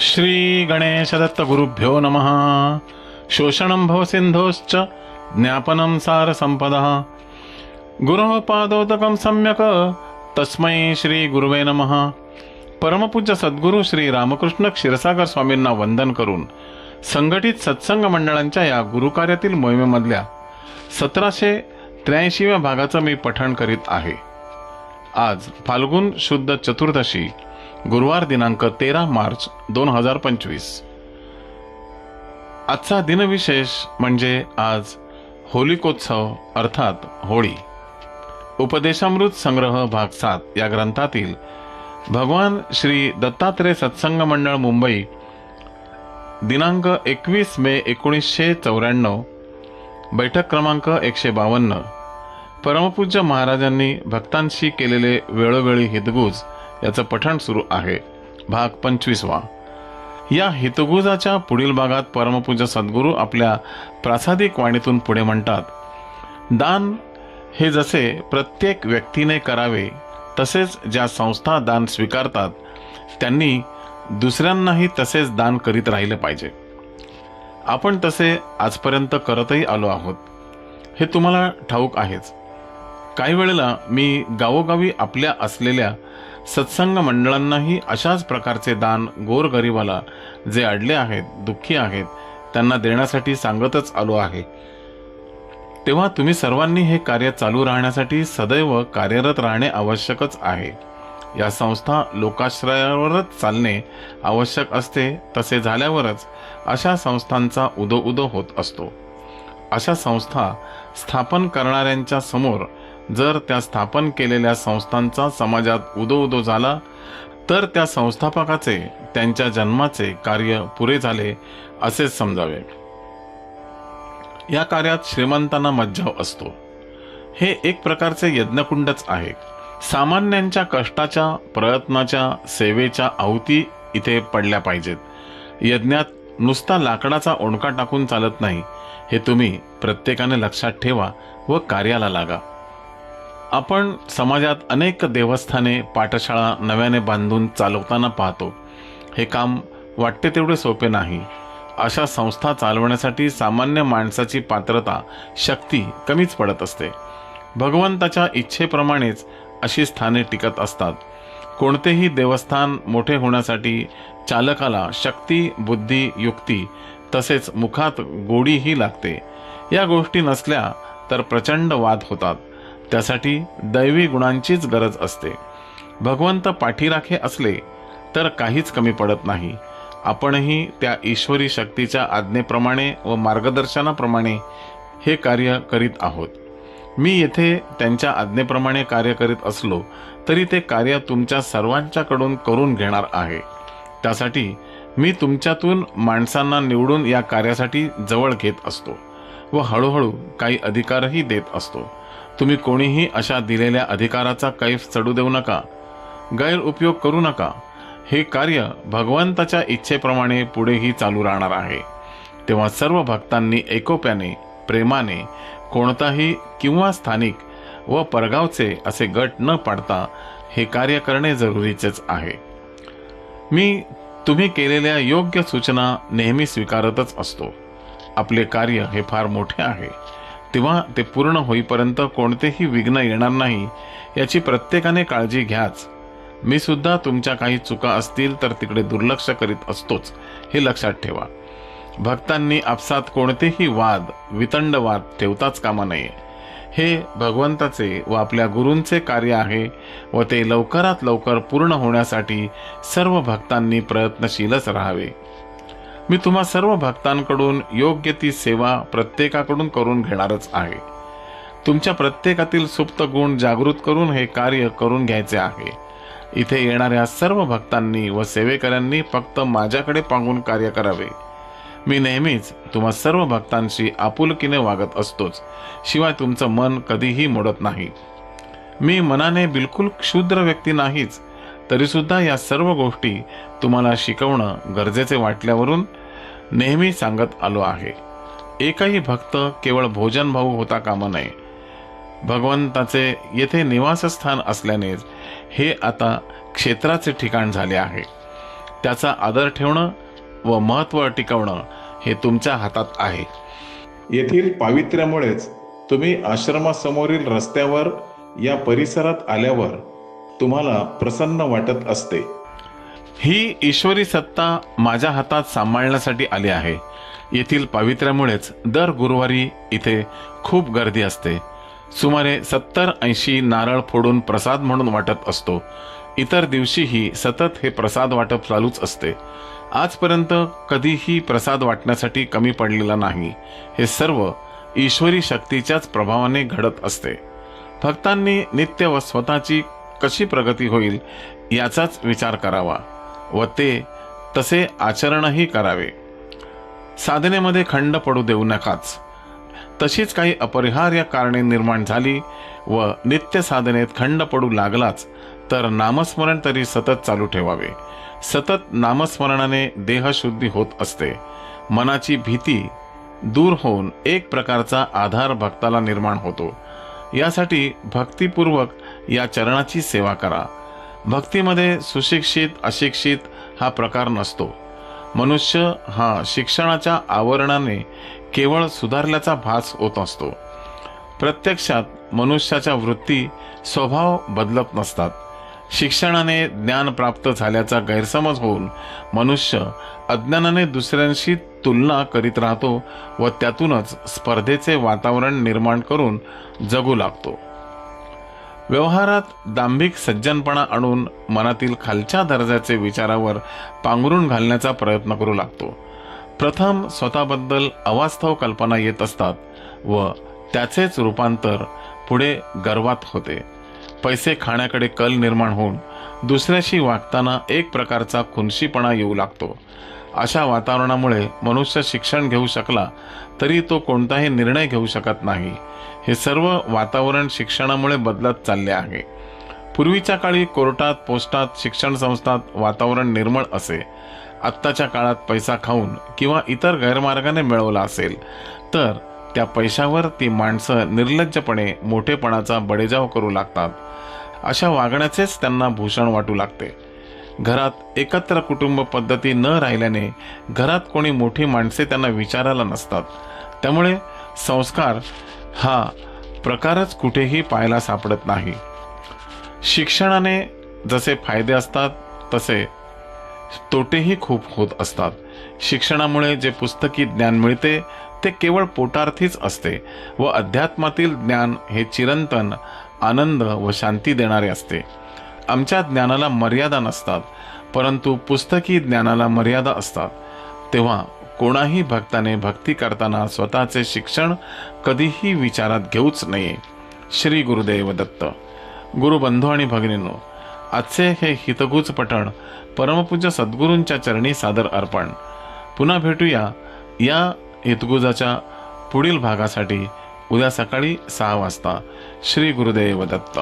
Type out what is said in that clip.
श्री गणेशदत्त गुरुभ्यो नमः। शोषणं भवसिन्धोश्च ज्ञापनं सारसम्पदः। गुरोः पादोदकं सम्यक् तस्मै श्रीगुरुवे नमः। परमपूज्य सद्गुरू श्री रामकृष्ण क्षीरसागर स्वामींना वंदन करून संघटित सत्संग मंडळांच्या या गुरुकार्यातील मोहिमेमधल्या सतराशे त्र्याऐंशीव्या भागाचं मी पठण करीत आहे. आज फाल्गुन शुद्ध चतुर्दशी गुरुवार दिनांक तेरा मार्च दोन हजार पंचवीस. आजचा दिनविशेष म्हणजे आज होलिकोत्सव अर्थात होळी. उपदेशामृत संग्रह भाग सात या ग्रंथातील भगवान श्री दत्तात्रय सत्संग मंडळ मुंबई दिनांक एकवीस मे एकोणीसशे चौऱ्याण्णव बैठक क्रमांक एकशे बावन्न. परमपूज्य महाराजांनी भक्तांशी केलेले वेळोवेळी हितगुज याचं पठण सुरू आहे. भाग पंचवीसवा. या हितगुजाच्या पुढील भागात परमपूज्य सद्गुरू आपल्या प्रासादिक वाणीतून पुढे म्हणतात दान हे जसे प्रत्येक व्यक्तीने करावे तसेच ज्या संस्था दान स्वीकारतात त्यांनी दुसऱ्यांनाही तसेच दान करीत राहिले पाहिजे. आपण तसे आजपर्यंत करतही आलो आहोत. हे तुम्हाला ठाऊक आहेच. काही वेळेला मी गावोगावी आपल्या असलेल्या सत्संग मंडळांनाही अशाच प्रकारचे दान गोरगरिबाला जे अडले आहेत दुःखी आहेत त्यांना देण्यासाठी सांगतच आलो आहे. तेव्हा तुम्ही सर्वांनी हे कार्य चालू राहण्यासाठी सदैव कार्यरत राहणे आवश्यकच आहे. या संस्था लोकाश्रयावरच चालणे आवश्यक असते तसे झाल्यावरच अशा संस्थांचा उदो उदो होत असतो. अशा संस्था स्थापन करणाऱ्यांच्या समोर जर त्या स्थापन केलेल्या संस्थांचा समाजात उदो उदो झाला तर त्या संस्थापकाचे त्यांच्या जन्माचे कार्य पुरे झाले असेच समजावे. या कार्यात श्रीमंतांना मज्जाव असतो. हे एक प्रकारचे यज्ञकुंडच आहे. सामान्यांच्या कष्टाच्या प्रयत्नाच्या सेवेच्या आहुती इथे पडल्या पाहिजेत. यज्ञात नुसता लाकडाचा ओंडका टाकून चालत नाही. हे तुम्ही प्रत्येकाने लक्षात ठेवा व कार्याला लागा. आपण समाजात अनेक देवस्थाने पाठशाळा नव्याने बांधून चालवताना पाहतो. हे काम वाटते तेवढे सोपे नाही. अशा संस्था चालवण्यासाठी सामान्य माणसाची पात्रता शक्ती कमीच पडत असते. भगवंताच्या इच्छेप्रमाणेच अशी स्थाने टिकत असतात. कोणतेही देवस्थान मोठे होण्यासाठी चालकाला शक्ती बुद्धी युक्ती तसेच मुखात गोडीही लागते. या गोष्टी नसल्या तर प्रचंड वाद होतात. त्यासाठी दैवी गुणांचीच गरज असते. भगवंत पाठीराखे असले तर काहीच कमी पडत नाही. आपणही त्या ईश्वरी शक्तीच्या आज्ञेप्रमाणे व मार्गदर्शनाप्रमाणे हे कार्य करीत आहोत. मी येथे त्यांच्या आज्ञेप्रमाणे कार्य करीत असलो तरी ते कार्य तुमच्या सर्वांच्याकडून करून घेणार आहे. त्यासाठी मी तुमच्यातून माणसांना निवडून या कार्यासाठी जवळ घेत असतो व हळूहळू काही अधिकारही देत असतो. तुम्ही कोणीही अशा दिलेल्या अधिकाराचा कैफ चढू देऊ नका. गैरउपयोग करू नका. हे कार्य भगवंताच्या इच्छेप्रमाणे पुढेही चालू राहणार आहे. तेव्हा सर्व भक्तांनी एकोप्याने प्रेमाने कोणताही किंवा स्थानिक व परगावचे असे गट न पाडता हे कार्य करणे जरुरीचेच आहे. मी तुम्ही केलेल्या योग्य सूचना नेहमी स्वीकारतच असतो. आपले कार्य हे फार मोठे आहे. तेव्हा ते पूर्ण होईपर्यंत कोणतेही विघ्न येणार नाही याची प्रत्येकाने काळजी घ्याच. मी सुद्धा तुमच्या काही चुका असतील तर तिकडे दुर्लक्ष करीत असतोच हे लक्षात ठेवा. भक्तांनी आपसात कोणतेही वाद वितंड वाद ठेवताच कामा नये. हे भगवंताचे व आपल्या गुरूंचे कार्य आहे व ते लवकरात लवकर पूर्ण होण्यासाठी सर्व भक्तांनी प्रयत्नशीलच राहावे. मी तुम्हा सर्व भक्तांकडून योग्य ती सेवा प्रत्येकाकडून करून घेणारच आहे. तुमच्या प्रत्येकातील सुप्त गुण जागृत करून हे कार्य करून घ्यायचे आहे. इथे येणाऱ्या सर्व भक्तांनी व सेवेकऱ्यांनी फक्त माझ्याकडे पाहून कार्य करावे. मी नेहमीच तुम्हा सर्व भक्तांशी आपुलकीने वागत असतोच. शिवाय तुमचं मन कधीही मोडत नाही. मी मनाने बिलकुल क्षुद्र व्यक्ती नाहीच. तरीसुद्धा या सर्व गोष्टी तुम्हाला शिकवणं गरजेचे वाटल्यावरून नेहमी सांगत आलो आहे. एकही भक्त केवळ भोजन भाऊ होता कामा नये. भगवंताचे येथे निवासस्थान असल्यानेच हे आता क्षेत्राचे ठिकाण झाले आहे. त्याचा आदर ठेवणं व महत्त्व टिकवणं हे तुमच्या हातात आहे. येथील पावित्र्यामुळेच तुम्ही आश्रमासमोरील रस्त्यावर या परिसरात आल्यावर तुम्हाला प्रसन्न वाटत असते. ही ईश्वरी सत्ता माझ्या हातात सांभाळण्यासाठी आली आहे. येथील पावित्र्यामुळेच दर गुरुवारी इथे खूप गर्दी असते. सुमारे सत्तर ऐंशी नारळ फोडून प्रसाद म्हणून वाटत असतो. इतर दिवशीही सतत हे प्रसाद वाटप चालूच असते. आजपर्यंत कधीही प्रसाद वाटण्यासाठी कमी पडलेला नाही. हे सर्व ईश्वरी शक्तीच्याच प्रभावाने घडत असते. भक्तांनी नित्य व स्वतःची कशी प्रगती होईल याचाच विचार करावा. व ते तसे आचरणही करावे. साधनेमध्ये खंड पडू देऊ नकाच. तशीच काही अपरिहार्य कारणे निर्माण झाली व नित्य साधनेत खंड पडू लागलाच तर नामस्मरण तरी सतत चालू ठेवावे. सतत नामस्मरणाने देहशुद्धी होत असते. मनाची भीती दूर होऊन एक प्रकारचा आधार भक्ताला निर्माण होतो. यासाठी भक्तिपूर्वक या चरणाची सेवा करा. भक्तीमध्ये सुशिक्षित अशिक्षित हा प्रकार नसतो. मनुष्य हा शिक्षणाच्या आवरणाने केवळ सुधारल्याचा भास होत असतो. प्रत्यक्षात मनुष्याच्या वृत्ती स्वभाव बदलत नसतात. शिक्षणाने ज्ञान प्राप्त झाल्याचा गैरसमज होऊन मनुष्य अज्ञानाने दुसऱ्यांशी तुलना करीत राहतो व त्यातूनच स्पर्धेचे वातावरण निर्माण करून जगू लागतो. व्यवहारात दांभिक सज्जनपणा आणून मनातील खालच्या दर्जाचे विचारावर पांघरून घालण्याचा प्रयत्न करू लागतो. प्रथम स्वतःबद्दल अवास्तव कल्पना येत असतात व त्याचेच रूपांतर पुढे गर्वात होते. पैसे खाण्याकडे कल निर्माण होऊन दुसऱ्याशी वागताना एक प्रकारचा खुनशीपणा येऊ लागतो. अशा वातावरणामुळे मनुष्य शिक्षण घेऊ शकला तरी तो कोणताही निर्णय घेऊ शकत नाही. हे सर्व वातावरण शिक्षणामुळे बदलत चालले आहे. पूर्वीच्या काळी कोर्टात पोस्टात शिक्षण संस्थात वातावरण निर्मळ असे. आत्ताच्या काळात पैसा खाऊन किंवा इतर गैरमार्गाने मिळवला असेल तर त्या पैशावर ती माणसं निर्लज्जपणे मोठेपणाचा बडेजाव करू लागतात. अशा वागण्याचेच त्यांना भूषण वाटू लागते. घरात एकत्र कुटुंब पद्धती न राहिल्याने घरात कोणी मोठी माणसे त्यांना विचारायला नसतात. त्यामुळे संस्कार हा प्रकारच कुठेही पाहायला सापडत नाही. शिक्षणाने जसे फायदे असतात तसे तोटेही खूप होत असतात. शिक्षणामुळे जे पुस्तकी ज्ञान मिळते ते केवळ पोटार्थीच असते व अध्यात्मातील ज्ञान हे चिरंतन आनंद व शांती देणारे असते. आमच्या ज्ञानाला मर्यादा नसतात परंतु पुस्तकी ज्ञानाला मर्यादा असतात. तेव्हा कोणाही भक्ताने भक्ती करताना स्वतःचे शिक्षण कधीही विचारात घेऊच नये. श्री गुरुदेव दत्त. गुरुबंधू आणि भगिनींनो आजचे हे हितगुज पठण परमपूज्य सद्गुरूंच्या चरणी सादर अर्पण. पुन्हा भेटूया या हितगुजाच्या पुढील भागासाठी उद्या सकाळी सहा वाजता. श्री गुरुदेव दत्त.